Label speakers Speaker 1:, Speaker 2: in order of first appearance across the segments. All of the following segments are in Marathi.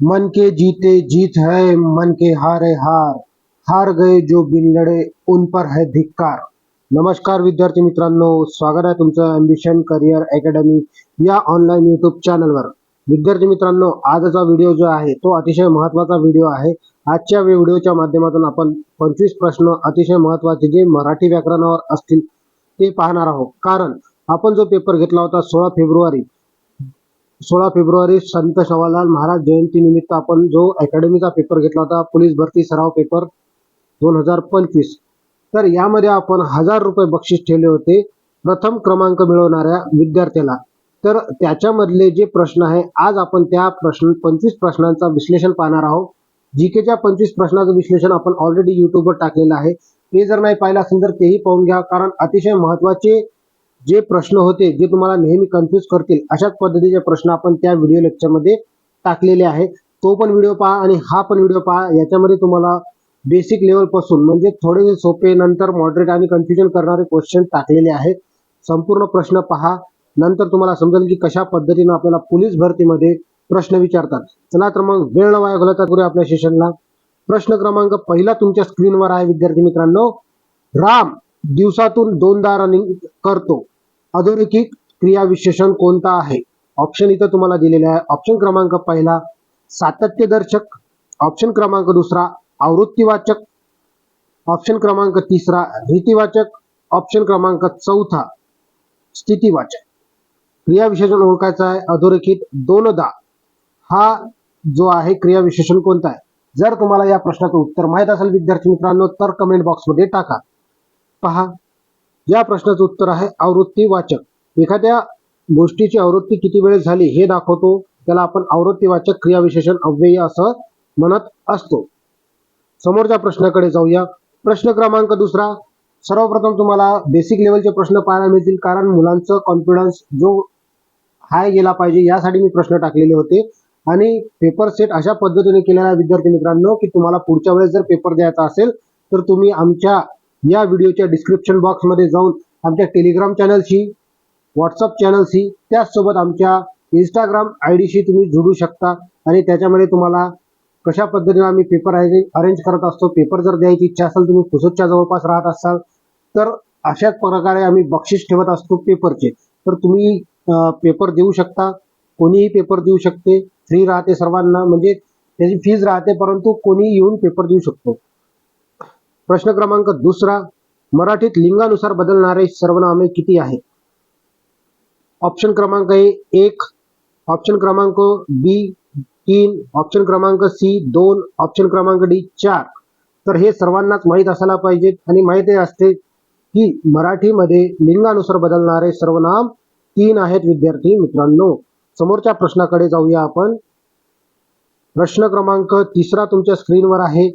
Speaker 1: मन के जीते जीत है मन के हारे हार। हार गए जो बिन लढे उन पर है धिक्कार। नमस्कार विद्यार्थी मित्रांनो स्वागत आहे तुमचं अम्बिशन करिअर अकॅडमी या ऑनलाईन युट्यूब चॅनलवर विद्यार्थी मित्रांनो आजचा व्हिडिओ जो आहे तो अतिशय महत्त्वाचा व्हिडिओ आहे. आजच्या व्हिडिओच्या माध्यमातून आपण पंचवीस प्रश्न अतिशय महत्त्वाचे जे मराठी व्याकरणावर असतील ते पाहणार आहोत. कारण आपण जो पेपर घेतला होता सोळा फेब्रुवारी सोळा फेब्रुवारी संत शवालाल महाराज जयंती निमित्त आपण जो अकॅडमीचा पेपर घेतला होता पोलीस भरती सराव पेपर दोन हजार पंचवीस. तर यामध्ये आपण हजार रुपये बक्षीस ठेवले होते. प्रथम क्रमांक मिळवणाऱ्या विद्यार्थ्याला. तर त्याच्यामधले जे प्रश्न आहे आज आपण त्या प्रश्न पंचवीस प्रश्नांचा विश्लेषण पाहणार आहोत. जी केच्या पंचवीस प्रश्नाचं विश्लेषण आपण ऑलरेडी युट्यूबवर टाकलेलं आहे. ते जर नाही पाहिलं असेल तर तेही पाहून घ्या कारण अतिशय महत्त्वाचे जे प्रश्न होते जे तुम्हाला नेहमी कन्फ्यूज करतील अशाच पद्धतीचे प्रश्न आपण त्या व्हिडिओ लेक्चरमध्ये टाकलेले आहे तो पण व्हिडिओ पहा आणि हा पण व्हिडिओ पहा. याच्यामध्ये तुम्हाला बेसिक लेवलपासून म्हणजे थोडे सोपे नंतर मॉडरेट आणि कन्फ्युजन करणारे क्वेश्चन टाकलेले आहेत. संपूर्ण प्रश्न पहा. नंतर तुम्हाला समजेल की कशा पद्धतीनं आपल्याला पोलीस भरतीमध्ये प्रश्न विचारतात. चला तर मग वेळ न वाया घालवता करूया आपल्या सेशनला प्रश्न क्रमांक पहिला तुमच्या स्क्रीनवर आहे विद्यार्थी मित्रांनो. राम. दिवसातून दोनदा रनिंग करतो. अधोरेखित क्रियाविशेषण कोणता आहे? ऑप्शन इथं तुम्हाला दिलेले आहे. ऑप्शन क्रमांक पहिला सातत्यदर्शक. ऑप्शन क्रमांक दुसरा आवृत्तीवाचक. ऑप्शन क्रमांक तिसरा रीतिवाचक. ऑप्शन क्रमांक चौथा स्थितीवाचक. क्रियाविशेषण ओळखायचं आहे. अधोरेखित दोनदा. हा जो आहे क्रियाविशेषण कोणता आहे? जर तुम्हाला या प्रश्नाचं उत्तर माहीत असेल विद्यार्थी मित्रांनो तर कमेंट बॉक्समध्ये टाका. पहा. या प्रश्नाचं उत्तर आहे आवृत्ती वाचक. एखाद्या गोष्टीची आवृत्ती किती वेळेस झाली हे दाखवतो. त्याला आपण आवृत्ती वाचक क्रियाविशेषण अव्यय असं म्हणत असतो. समोरच्या प्रश्नाकडे जाऊया. प्रश्न क्रमांक दुसरा. सर्वप्रथम तुम्हाला बेसिक लेवलचे प्रश्न पाहायला मिळतील कारण मुलांचं कॉन्फिडन्स जो हाय गेला पाहिजे यासाठी मी प्रश्न टाकलेले होते. आणि पेपर सेट अशा पद्धतीने केलेला विद्यार्थी मित्रांनो की तुम्हाला पुढच्या वेळेस जर पेपर द्यायचा असेल तर तुम्ही आमच्या या व्हिडिओच्या डिस्क्रिप्शन बॉक्समध्ये जाऊन आमच्या टेलिग्राम चॅनलशी व्हॉट्सअप चॅनलशी त्याचसोबत आमच्या इंस्टाग्राम आय डीशी तुम्ही जोडू शकता. आणि त्याच्यामध्ये तुम्हाला कशा पद्धतीने आम्ही पेपर अरेंज करत असतो पेपर जर द्यायची इच्छा असेल तुम्ही पुसदच्या जवळपास राहत असाल तर अशाच प्रकारे आम्ही बक्षीस ठेवत असतो पेपरचे तर तुम्ही पेपर देऊ शकता कोणीही पेपर देऊ शकते फ्री राहते सर्वांना म्हणजे त्याची फीज राहते परंतु कोणी येऊन पेपर देऊ शकतो. प्रश्न क्रमांक दुसरा मराठीत लिंगानुसार बदलणारे सर्वनामे किती आहेत? ऑप्शन क्रमांक ए एक ऑप्शन क्रमांक बी तीन ऑप्शन क्रमांक सी दोन ऑप्शन क्रमांक डी चार. तर हे सर्वांनाच माहीत असायला पाहिजे आणि माहिती असते की मराठीमध्ये लिंगानुसार बदलणारे सर्वनाम तीन आहेत विद्यार्थी मित्रांनो. समोरच्या प्रश्नाकडे जाऊया आपण. प्रश्न क्रमांक तिसरा तुमच्या स्क्रीनवर आहे.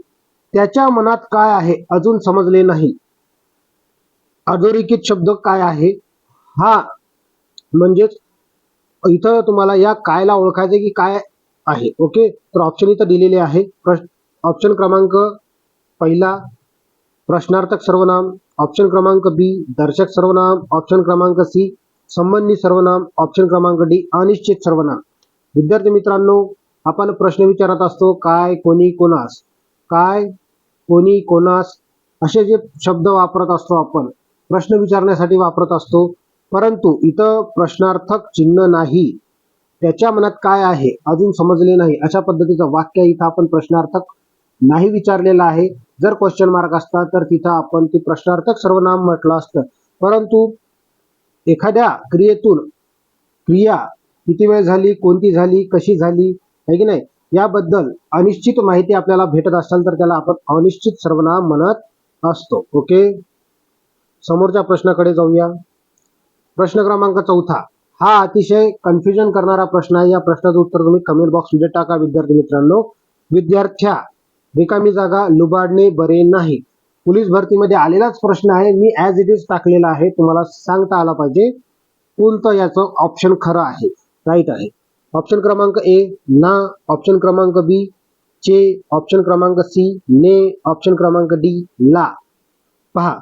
Speaker 1: त्याच्या मनात काय आहे अजून समजले नाही. अधोरेखित शब्द काय आहे? हा म्हणजेच इथं तुम्हाला या कायला ओळखायचं की काय आहे. ओके? तर ऑप्शन इथं दिलेले आहे. ऑप्शन क्रमांक पहिला प्रश्नार्थक सर्वनाम. ऑप्शन क्रमांक बी दर्शक सर्वनाम. ऑप्शन क्रमांक सी संबंधित सर्वनाम. ऑप्शन क्रमांक डी अनिश्चित सर्वनाम. विद्यार्थी मित्रांनो आपण प्रश्न विचारत असतो काय कोणी कोणास? काय कोणी कोणास असे जे शब्द वापरत असतो आपण प्रश्न विचारण्यासाठी वापरत असतो. परंतु इथं प्रश्नार्थक चिन्ह नाही. त्याच्या मनात काय आहे अजून समजले नाही. अशा पद्धतीचं वाक्य इथं आपण प्रश्नार्थक नाही विचारलेलं आहे. जर क्वेश्चन मार्क असता तर तिथं आपण ती प्रश्नार्थक सर्वनाम म्हटलं असतं. परंतु एखाद्या क्रियेतून क्रिया किती वेळ झाली कोणती झाली कशी झाली आहे की नाही? याबद्दल अनिश्चित माहिती आपल्याला भेटत असेल तर त्याला आपण अनिश्चित सर्वनाम म्हणत असतो. ओके? समोरच्या प्रश्नाकडे जाऊया. प्रश्न क्रमांक चौथा. हा अतिशय कन्फ्युजन करणारा प्रश्न आहे. या प्रश्नाचं उत्तर तुम्ही कमेंट बॉक्समध्ये टाका विद्यार्थी मित्रांनो. विद्यार्थ्या रिकामी जागा लुबाडणे बरे नाही. पोलीस भरतीमध्ये आलेलाच प्रश्न आहे. मी ॲज इट इज टाकलेला आहे. तुम्हाला सांगता आला पाहिजे. कोणतं याचं ऑप्शन खरं आहे. राईट आहे. ऑप्शन क्रमांक ए ना. ऑप्शन क्रमांक बी चे. ऑप्शन क्रमांक सी ने. ऑप्शन क्रमांक डी ला. पहा.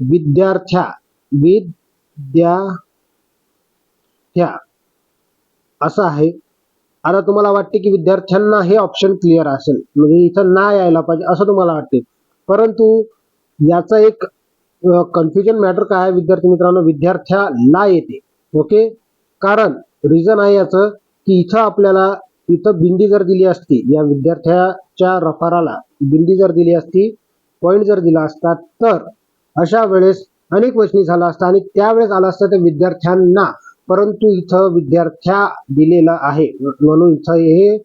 Speaker 1: विद्यार्थ्या. विद्यार्थ्या. असं आहे. आता तुम्हाला वाटते की विद्यार्थ्यांना हे ऑप्शन क्लिअर असेल. म्हणजे इथं ना यायला पाहिजे असं तुम्हाला वाटते. परंतु याचा एक कन्फ्युजन मॅटर काय आहे विद्यार्थी मित्रांनो? विद्यार्थ्याला येते. ओके? कारण रिझन आहे याचं. की इथं आपल्याला इथं बिंदी जर दिली असती या विद्यार्थ्याच्या रफाराला बिंदी जर दिली असती पॉईंट जर दिला असता तर अशा वेळेस अनेक वचनी झाला असता आणि त्यावेळेस आला असता तर विद्यार्थ्यांना. परंतु इथं विद्यार्थ्या दिलेला आहे. म्हणून इथं हे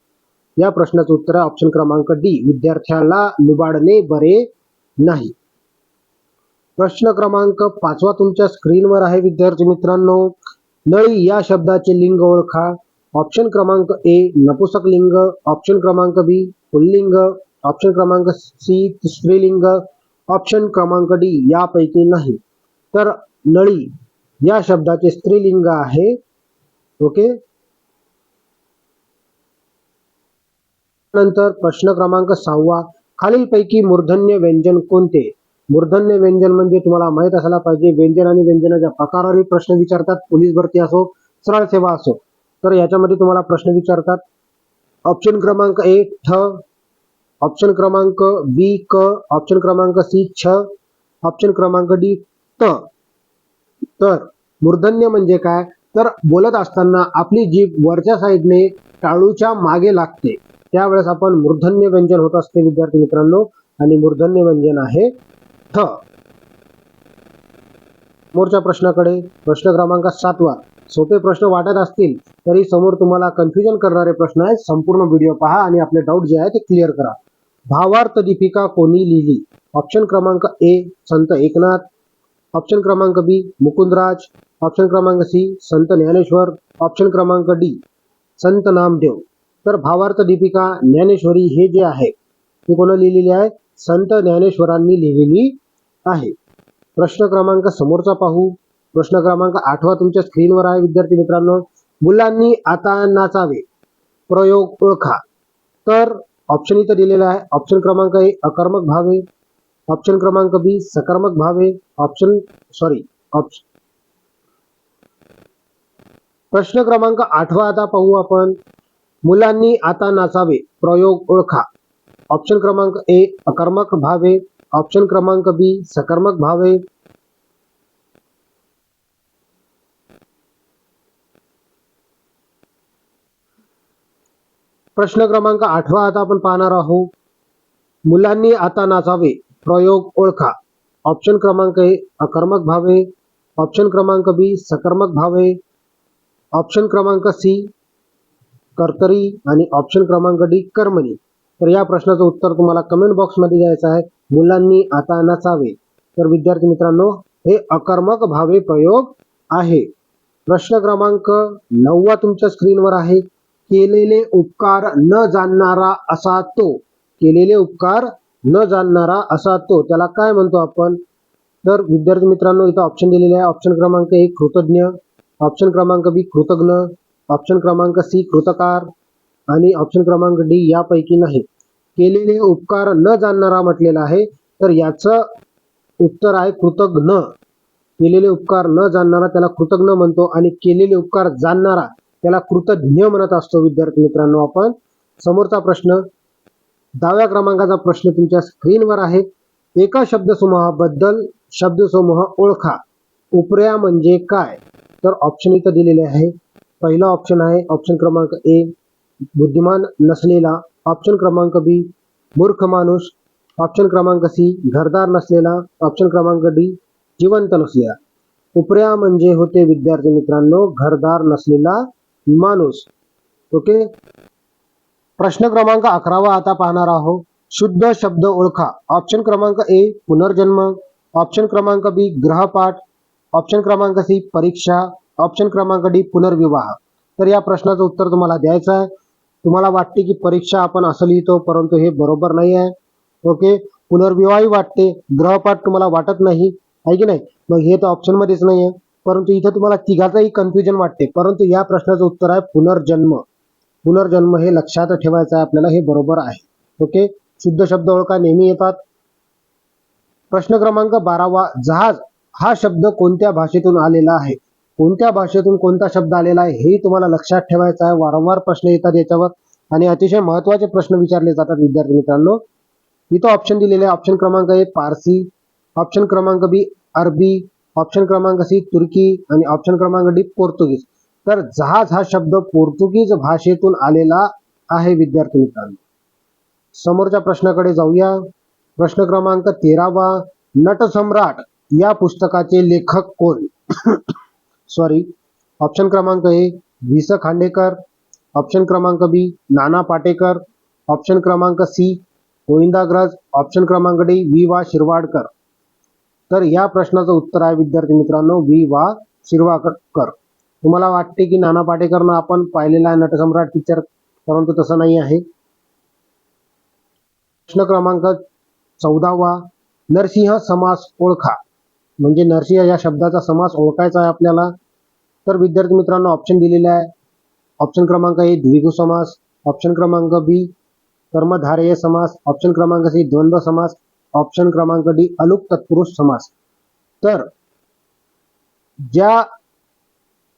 Speaker 1: या प्रश्नाचं उत्तर आहे ऑप्शन क्रमांक डी विद्यार्थ्याला लुबाडणे बरे नाही. प्रश्न क्रमांक पाचवा तुमच्या स्क्रीनवर आहे विद्यार्थी मित्रांनो. नळी या शब्दाचे लिंग ओळखा. ऑप्शन क्रमांक ए नपुसक लिंग ऑप्शन क्रमांक बी पुल्लिंग ऑप्शन क्रमांक सी स्त्रीलिंग ऑप्शन क्रमांक डी यापैकी नाही. तर नळी या शब्दाचे स्त्रीलिंग आहे. ओके? नंतर प्रश्न क्रमांक सहावा खालीलपैकी मूर्धन्य व्यंजन कोणते? मूर्धन्य व्यंजन म्हणजे तुम्हाला माहीत असायला पाहिजे व्यंजन आणि व्यंजनाच्या प्रकारावरही प्रश्न विचारतात पोलीस भरती असो सरळ सेवा असो. तर याच्यामध्ये तुम्हाला प्रश्न विचारतात. ऑप्शन क्रमांक ए ठ. ऑप्शन क्रमांक बी क. ऑप्शन क्रमांक सी छ. ऑप्शन क्रमांक डी त. तर मूर्धन्य म्हणजे काय? तर बोलत असताना आपली जीभ वरच्या साईडने टाळूच्या मागे लागते. त्यावेळेस आपण मूर्धन्य व्यंजन होत असते विद्यार्थी मित्रांनो. आणि मूर्धन्य व्यंजन आहे ठ. समोरच्या प्रश्नाकडे. प्रश्न क्रमांक सातवा. सोपे प्रश्न वाटत असतील तरी समोर तुम्हाला कन्फ्युजन करणारे प्रश्न आहेत. संपूर्ण व्हिडिओ पहा आणि आपले डाऊट जे आहे ते क्लिअर करा. भावार्थ दीपिका कोणी लिहिली? ऑप्शन क्रमांक ए संत एकनाथ. ऑप्शन क्रमांक बी मुकुंदराज. ऑप्शन क्रमांक सी संत ज्ञानेश्वर. ऑप्शन क्रमांक डी संत नामदेव. तर भावार्थ दीपिका ज्ञानेश्वरी हे जे आहे ते कोण लिहिलेली आहे? संत ज्ञानेश्वरांनी लिहिलेली आहे. प्रश्न क्रमांक समोरचा पाहू. प्रश्न क्रमांक आठवा तुमच्या स्क्रीनवर आहे विद्यार्थी मित्रांनो. मुलांनी आता नाचावे. प्रयोग ओळखा. तर ऑप्शन इथं दिलेला आहे. ऑप्शन क्रमांक ए अकर्मक भावे. ऑप्शन क्रमांक बी सकर्मक भावे. ऑप्शन सॉरी ऑप्शन प्रश्न क्रमांक आठवा आता पाहू आपण. मुलांनी आता नाचावे. प्रयोग ओळखा. ऑप्शन क्रमांक ए अकर्मक भावे. ऑप्शन क्रमांक बी सकर्मक भावे. प्रश्न क्रमांक आठवा आता आपण पाहणार आहोत. मुलांनी आता नाचावे प्रयोग ओळखा. ऑप्शन क्रमांक ए अकर्मक भावे ऑप्शन क्रमांक बी सकर्मक भावे ऑप्शन क्रमांक सी कर्तरी. आणि ऑप्शन क्रमांक डी कर्मणी तर या प्रश्नाचं उत्तर तुम्हाला कमेंट बॉक्समध्ये द्यायचं आहे. मुलांनी आता नसावे तर विद्यार्थी मित्रांनो हे अकर्मक भावे प्रयोग आहे. प्रश्न क्रमांक नववा तुमच्या स्क्रीनवर आहे. केलेले उपकार न जाणणारा असा तो. केलेले उपकार न जाणणारा असा तो. त्याला काय म्हणतो आपण? तर विद्यार्थी मित्रांनो इथं ऑप्शन दिलेले आहे. ऑप्शन क्रमांक एक कृतज्ञ. ऑप्शन क्रमांक बी कृतज्ञ ऑप्शन क्रमांक सी कृतकार. आणि ऑप्शन क्रमांक डी यापैकी नाही. केलेले उपकार न जाणणारा म्हटलेला आहे. तर याचं उत्तर आहे कृतज्ञ केलेले उपकार न जाणणारा त्याला कृतज्ञ म्हणतो. आणि केलेले उपकार जाणणारा त्याला कृतज्ञ म्हणत असतो विद्यार्थी मित्रांनो आपण. समोरचा प्रश्न दहाव्या क्रमांकाचा प्रश्न तुमच्या स्क्रीनवर आहे. एका शब्दसमूहाबद्दल शब्दसमूह ओळखा. उपऱ्या म्हणजे काय? तर ऑप्शन इथं दिलेले आहे. पहिला ऑप्शन आहे ऑप्शन क्रमांक ए बुद्धिमान नसलेला. ऑप्शन क्रमांक बी मूर्ख माणूस. ऑप्शन क्रमांक सी घरदार नसलेला. ऑप्शन क्रमांक डी जिवंत नसलेला. उपऱ्या म्हणजे होते विद्यार्थी मित्रांनो घरदार नसलेला माणूस. ओके प्रश्न क्रमांक अकरावा आता पाहणार आहोत. शुद्ध शब्द ओळखा. ऑप्शन क्रमांक ए पुनर्जन्म. ऑप्शन क्रमांक बी ग्रहपाठ. ऑप्शन क्रमांक सी परीक्षा. ऑप्शन क्रमांक डी पुनर्विवाह. तर या प्रश्नाचं उत्तर तुम्हाला द्यायचं आहे. तुम्हाला वाटते की परीक्षा आपण असं लिहितो, परंतु हे बरोबर नाही आहे ओके पुनर्विवाही वाटते. ग्रहपाठ तुम्हाला वाटत नाही. आहे की नाही? मग हे तर ऑप्शन मध्येच नाही आहे परंतु इथं तुम्हाला तिघाचंही कन्फ्युजन वाटते. परंतु या प्रश्नाचं उत्तर आहे पुनर्जन्म. पुनर्जन्म हे लक्षात ठेवायचं आहे आपल्याला हे बरोबर आहे. ओके? शुद्ध शब्द ओळखा नेहमी येतात. प्रश्न क्रमांक बारावा जहाज हा शब्द कोणत्या भाषेतून आलेला आहे? कोणत्या भाषेतून कोणता शब्द आलेला आहे? हेही तुम्हाला लक्षात ठेवायचं आहे. वारंवार प्रश्न येतात याच्यावर. आणि अतिशय महत्त्वाचे प्रश्न विचारले जातात विद्यार्थी मित्रांनो. इथं ऑप्शन दिलेले आहे. ऑप्शन क्रमांक ए पारसी. ऑप्शन क्रमांक बी अरबी. ऑप्शन क्रमांक सी तुर्की आणि ऑप्शन क्रमांक डी पोर्तुगीज. तर जहाज हा शब्द पोर्तुगीज भाषेतून आलेला आहे विद्यार्थी मित्रांनो. समोरच्या प्रश्नाकडे जाऊया. प्रश्न क्रमांक तेरावा नटसम्राट या पुस्तकाचे लेखक कोण? सॉरी ऑप्शन क्रमांक ए वि स खांडेकर. ऑप्शन क्रमांक बी नाना पाटेकर. ऑप्शन क्रमांक सी गोविंदाग्रज. ऑप्शन क्रमांक डी वि वा शिरवाडकर. तर या प्रश्नाचं उत्तर आहे विद्यार्थी मित्रांनो वि वा शिरवाकर. तुम्हाला वाटते की नाना पाटेकरनं आपण पाहिलेला आहे नटसम्राट पिक्चर परंतु तसं नाही आहे. प्रश्न क्रमांक चौदावा नरसिंह समास ओळखा. म्हणजे नरसिंह या शब्दाचा समास ओळखायचा आहे आपल्याला. तर विद्यार्थी मित्रांनो ऑप्शन दिलेलं आहे. ऑप्शन क्रमांक ए द्विगु समास. ऑप्शन क्रमांक बी कर्मधारेय समास. ऑप्शन क्रमांक सी द्वंद्व समास. ऑप्शन क्रमांक डी अलुक तत्पुरुष समास. तर ज्या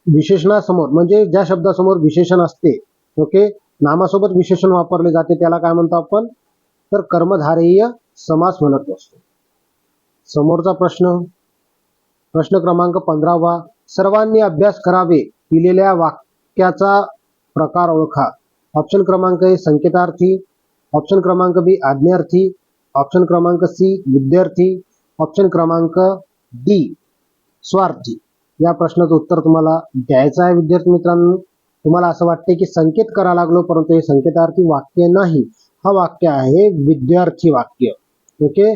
Speaker 1: विशेषणासमोर म्हणजे ज्या शब्दासमोर विशेषण असते ओके नामासोबत विशेषण वापरले जाते त्याला काय म्हणतो आपण? तर कर्मधारेय समास म्हणत असतो. समोरचा प्रश्न प्रश्न क्रमांक पंधरावा सर्वांनी अभ्यास करावे दिलेल्या वाक्याचा प्रकार ओळखा. ऑप्शन क्रमांक ए संकेतार्थी. ऑप्शन क्रमांक बी आज्ञार्थी. ऑप्शन क्रमांक सी विद्यार्थी. ऑप्शन क्रमांक डी स्वार्थी. या प्रश्नाचं उत्तर तुम्हाला द्यायचं आहे विद्यार्थी मित्रांनो. तुम्हाला असं वाटते की संकेत करा लागलो परंतु हे संकेतार्थी वाक्य नाही. हा वाक्य आहे विद्यार्थी वाक्य. ओके?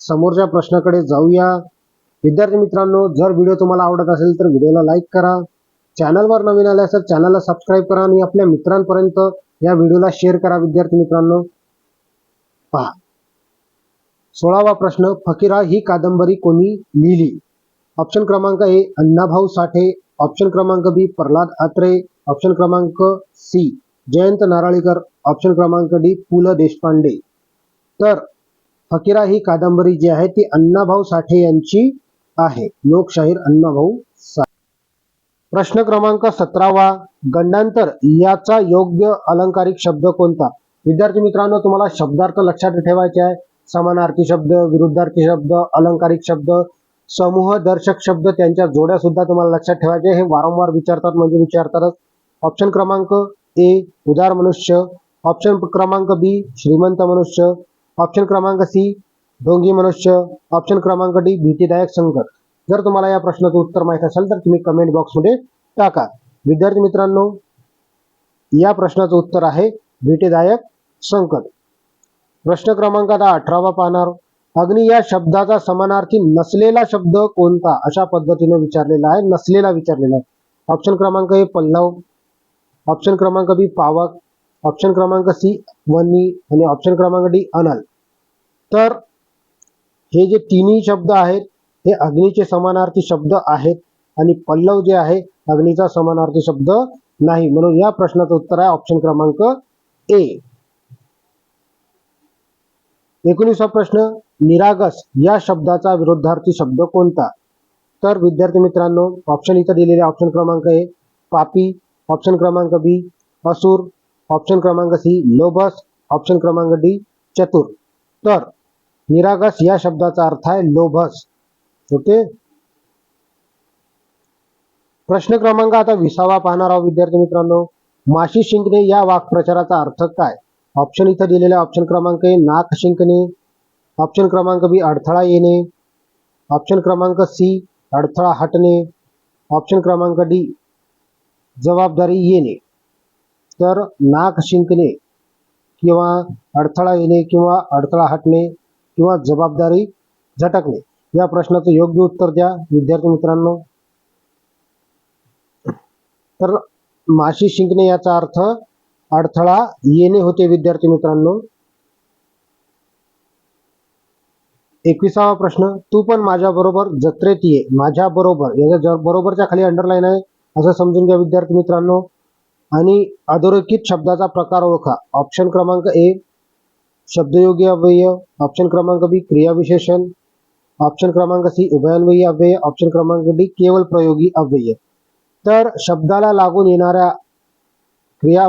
Speaker 1: समोरच्या प्रश्नाकडे जाऊया. विद्यार्थी मित्रांनो जर व्हिडिओ तुम्हाला आवडत असेल तर व्हिडिओला लाईक करा. चॅनलवर नवीन आले असेल चॅनलला सबस्क्राईब करा आणि आपल्या मित्रांपर्यंत या व्हिडिओला शेअर करा विद्यार्थी मित्रांनो. पहा. सोळावा प्रश्न फकीरा ही कादंबरी कोणी लिहिली? ऑप्शन क्रमांक ए अण्णाभाऊ साठे. ऑप्शन क्रमांक बी प्रल्हाद आत्रे. ऑप्शन क्रमांक सी जयंत नारळीकर. ऑप्शन क्रमांक डी पु ल देशपांडे. तर फकीरा ही कादंबरी जी आहे ती अण्णाभाऊ साठे यांची आहे. लोकशाहीर अण्णाभाऊ साठे प्रश्न क्रमांक सतरावा गंडांतर याचा योग्य अलंकारिक शब्द कोणता? विद्यार्थी मित्रांनो तुम्हाला शब्दार्थ लक्षात ठेवायचे आहे. समानार्थी शब्द विरुद्धार्थी शब्द अलंकारिक शब्द समूह दर्शक शब्द त्यांच्या जोड्या सुद्धा तुम्हाला लक्षात ठेवायचे. हे वारंवार विचारतात म्हणजे विचारतातच. ऑप्शन क्रमांक ए उदार मनुष्य. ऑप्शन क्रमांक बी श्रीमंत मनुष्य. ऑप्शन क्रमांक सी ढोंगी मनुष्य. ऑप्शन क्रमांक डी भीतीदायक संकट. जर तुम्हाला या प्रश्नाचं उत्तर माहीत असेल तर तुम्ही कमेंट बॉक्समध्ये टाका. विद्यार्थी मित्रांनो या प्रश्नाचं उत्तर आहे भीतीदायक संकट. प्रश्न क्रमांक आता अठरावा पाहणार अग्नी या शब्दाचा समानार्थी नसलेला शब्द कोणता? अशा पद्धतीने विचारलेला आहे नसलेला विचारलेला आहे. ऑप्शन क्रमांक ए पल्लव. ऑप्शन क्रमांक बी पावक. ऑप्शन क्रमांक सी वनी आणि ऑप्शन क्रमांक डी अनल. तर हे जे तिन्ही शब्द आहेत हे अग्नीचे समानार्थी शब्द आहेत आणि पल्लव जे आहे अग्नीचा समानार्थी शब्द नाही. म्हणून या प्रश्नाचं उत्तर आहे ऑप्शन क्रमांक ए. एकोणीसा प्रश्न निरागस या शब्दाचा विरोधार्थी शब्द कोणता? तर विद्यार्थी मित्रांनो ऑप्शन इथं दिलेले ऑप्शन क्रमांक ए पापी ऑप्शन क्रमांक बी असुर ऑप्शन क्रमांक सी लोभस ऑप्शन क्रमांक डी चतुर. तर निरागस या शब्दाचा अर्थ आहे लोभस. ओके? प्रश्न क्रमांक आता विसावा पाहणार आहोत विद्यार्थी मित्रांनो. माशी शिंकणे या वाक्प्रचाराचा अर्थ काय? ऑप्शन इथं दिलेला ऑप्शन क्रमांक ए नाक शिंकणे. ऑप्शन क्रमांक बी अडथळा येणे. ऑप्शन क्रमांक सी अडथळा हटणे. ऑप्शन क्रमांक डी जबाबदारी येणे. तर नाक शिंकणे किंवा अडथळा येणे किंवा अडथळा हटणे किंवा जबाबदारी झटकणे. या प्रश्नाचं योग्य उत्तर द्या. विद्यार्थी मित्रांनो. तर माशी शिंकणे याचा अर्थ अडथळा येणे होते विद्यार्थी मित्रांनो. एकविसावा प्रश्न तू पण माझ्या बरोबर जत्रेत ये. माझ्या बरोबर याच्या ज- बरोबरच्या खाली अंडरलाईन आहे असं समजून घ्या विद्यार्थी मित्रांनो. आणि अधोरेखित शब्दाचा प्रकार ओळखा. ऑप्शन क्रमांक ए शब्दयोगी अव्यय. ऑप्शन क्रमांक बी क्रियाविशेषण. ऑप्शन क्रमांक सी उभयान्वयी अव्यय. ऑप्शन क्रमांक डी केवळ प्रयोगी अव्यय. तर शब्दाला लागून येणाऱ्या क्रिया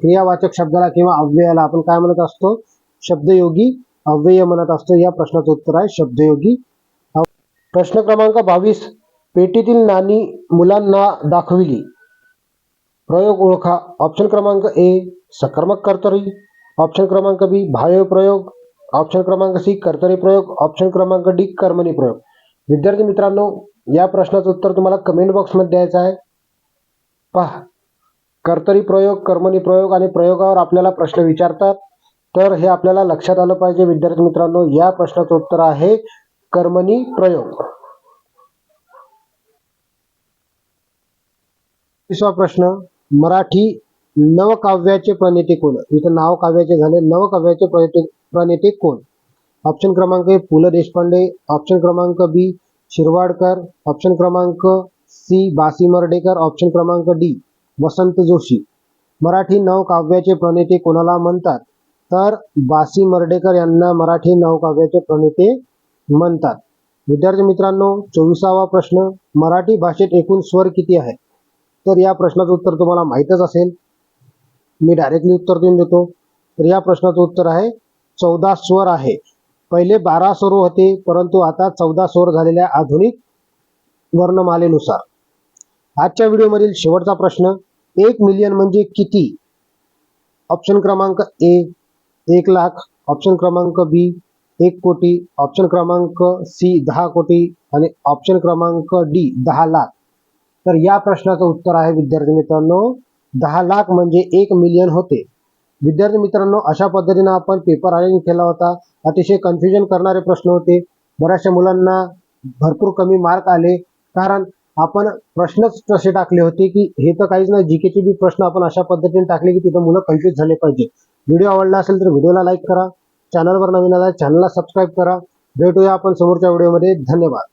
Speaker 1: क्रियावाचक शब्दाला किंवा अव्ययाला आपण काय म्हणत असतो? शब्दयोगी अव्यय म्हणत असतो. या प्रश्नाचं उत्तर आहे शब्दयोगी. प्रश्न क्रमांक बावीस. पेटीतील नाणी मुलांना दाखविली. प्रयोग ओळखा. ऑप्शन क्रमांक ए सकर्मक कर्तरी. ऑप्शन क्रमांक बी भाव प्रयोग. ऑप्शन क्रमांक सी कर्तरी प्रयोग. ऑप्शन क्रमांक डी कर्मणी प्रयोग. विद्यार्थी मित्रांनो या प्रश्नाचं उत्तर तुम्हाला कमेंट बॉक्समध्ये द्यायचं आहे. पहा. कर्तरी प्रयोग कर्मणी प्रयोग आणि प्रयोगावर आपल्याला प्रश्न विचारतात. तर हे आपल्याला लक्षात आलं पाहिजे विद्यार्थी मित्रांनो या प्रश्नाचं उत्तर आहे कर्मणी प्रयोग. तिसरा प्रश्न मराठी नवकाव्याचे प्रणेते कोण? इथं नाव काव्याचे झाले. नवकाव्याचे प्रणेते प्रणेते कोण? ऑप्शन क्रमांक ए पु ल देशपांडे. ऑप्शन क्रमांक बी शिरवाडकर. ऑप्शन क्रमांक सी बासी मर्डेकर. ऑप्शन क्रमांक डी वसंत जोशी. मराठी नवकाव्याचे प्रणेते कोणाला म्हणतात? तर बासी मर्डेकर यांना मराठी नवकाव्याचे प्रणेते म्हणतात. विद्यार्थी मित्रांनो चोवीसावा प्रश्न. मराठी भाषेत एकूण स्वर किती आहे? तर या प्रश्नाचं उत्तर तुम्हाला माहीतच असेल. मी डायरेक्टली उत्तर देऊन देतो. तर या प्रश्नाचं उत्तर आहे चौदा स्वर आहे. पहिले बारा स्वर होते परंतु आता चौदा स्वर झालेल्या आधुनिक वर्णमालेनुसार. आजच्या व्हिडिओमधील शेवटचा प्रश्न एक मिलियन म्हणजे किती? ऑप्शन क्रमांक ए एक लाख. ऑप्शन क्रमांक बी एक कोटी. ऑप्शन क्रमांक सी दहा कोटी. आणि ऑप्शन क्रमांक डी दहा लाख. तर या प्रश्नाचं उत्तर आहे विद्यार्थी मित्रांनो दहा लाख म्हणजे एक मिलियन होते. विद्यार्थी मित्रांनो अशा पद्धतीनं आपण पेपर अरेंज केला होता. अतिशय कन्फ्युजन करणारे प्रश्न होते. बऱ्याचशा मुलांना भरपूर कमी मार्क आले. कारण आपण प्रश्नच तसे टाकले होते की हे तर काहीच नाही जीकेचे बी प्रश्न आपण अशा पद्धतीने टाकले की तिथं मुलं कन्फ्युज झाले पाहिजे. व्हिडिओ आवडला असेल तर व्हिडिओला लाईक करा चॅनलवर नवीन आला चॅनलला सबस्क्राईब करा. भेटूया आपण समोरच्या व्हिडिओमध्ये. धन्यवाद.